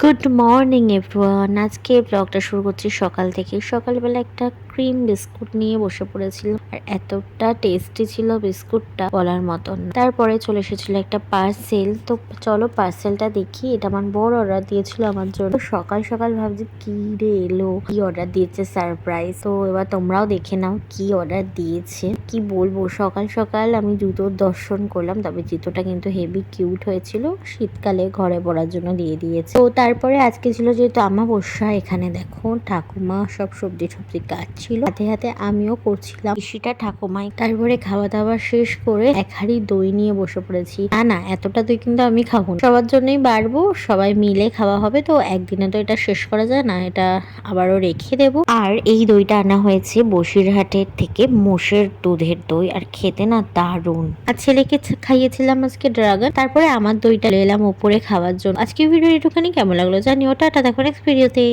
Good morning everyone আজকে ব্লগটা শুরু করছি সকাল থেকে সকালবেলা একটা ক্রিম বিস্কুট নিয়ে বসে পড়েছিলাম। আর এতটা টেস্টি ছিল বিস্কুটটা বলার মতন তারপরে চলে এসেছিল একটা পার্সেল তো চলো পার্সেলটা দেখি। এটা আমার বড় অর্ডার দিয়েছিল আমার জন্য। সকাল সকাল ভাবছি, কি রে এলো? কি অর্ডার দিয়েছে? সারপ্রাইজ তো এবার তোমরাও দেখে নাও, কি অর্ডার দিয়েছে? কি বলব? সকাল সকাল আমি জুতোর দর্শন করলাম। তবে জুতোটা কিন্তু হেভি কিউট হয়েছিল। শীতকালে ঘরে পড়ার জন্য দিয়ে দিয়েছে। তো তারপরে আজকে ছিল যেহেতু আমাবস্যা এখানে দেখো ঠাকুমা সব সবজি সবজি কাটছিল। হাতে হাতে আমিও করছিলাম সেটা ঠাকুমাই। তারপরে খাওয়া দাওয়া শেষ করে এক হাঁড়ি দই নিয়ে বসে পড়েছি। না না, এতটা দই কিন্তু আমি খাব সবার জন্যই বাড়বো, সবাই মিলে খাওয়া হবে, তো একদিনে তো এটা শেষ করা যায় না, এটা আবারও রেখে দেব। আর এই দইটা আনা হয়েছে বসিরহাটের থেকে মোষের দুধের দই, আর খেতে না দারুণ। আর ছেলেকে খাইয়েছিলাম আজকে ড্রাগন, তারপরে আমার দইটা এলাম ওপরে খাওয়ার জন্য। আজকে ভিডিও একটুখানি কেমন লাগল জানিও টাটা দেখো নেক্সট ভিডিওতে